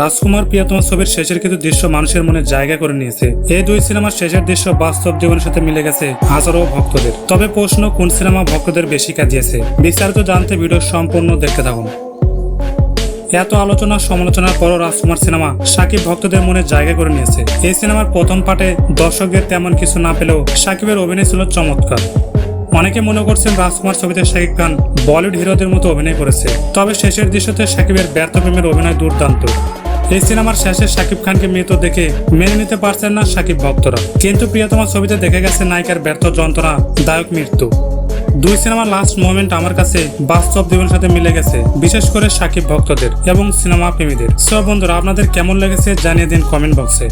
রাজকুমার প্রিয়তমা ছবির শেষের কিছু দৃশ্য মানুষের মনে জায়গা করে নিয়েছে। এই দুই সিনেমার শেষের দৃশ্য বাস্তব জীবনের সাথে মিলে গেছে হাজারো ভক্তদের। তবে প্রশ্ন, কোন সিনেমা ভক্তদের বেশি কাজিয়েছে? বিস্তারিত জানতে ভিডিও সম্পূর্ণ দেখতে থাকুন। এত আলোচনা, সমালোচনার পরও রাজকুমার সিনেমা সাকিব ভক্তদের মনে জায়গা করে নিয়েছে। এই সিনেমার প্রথম পার্টে দর্শকদের তেমন কিছু না পেলেও সাকিবের অভিনয় ছিল চমৎকার। অনেকে মনে করছেন রাজকুমার ছবিতে শাকিব খান বলিউড হিরোদের মতো অভিনয় করেছে। তবে শেষের দৃশ্যতে সাকিবের ব্যর্থ প্রেমের অভিনয় দুর্দান্ত। এই সিনেমার শেষে শাকিব খানকে মৃত দেখে মেনে নিতে পারছেন না শাকিব ভক্তরা। কিন্তু প্রিয়তমা ছবিতে দেখা গেছে নায়িকার ব্যর্থ যন্ত্রণা, দায়ক মৃত্যু। দুই সিনেমার লাস্ট মোমেন্ট আমার কাছে বাস্তব জীবনের সাথে মিলে গেছে, বিশেষ করে সাকিব ভক্তদের এবং সিনেমা প্রেমীদের। সব বন্ধুরা, আপনাদের কেমন লেগেছে জানিয়ে দিন কমেন্ট বক্সে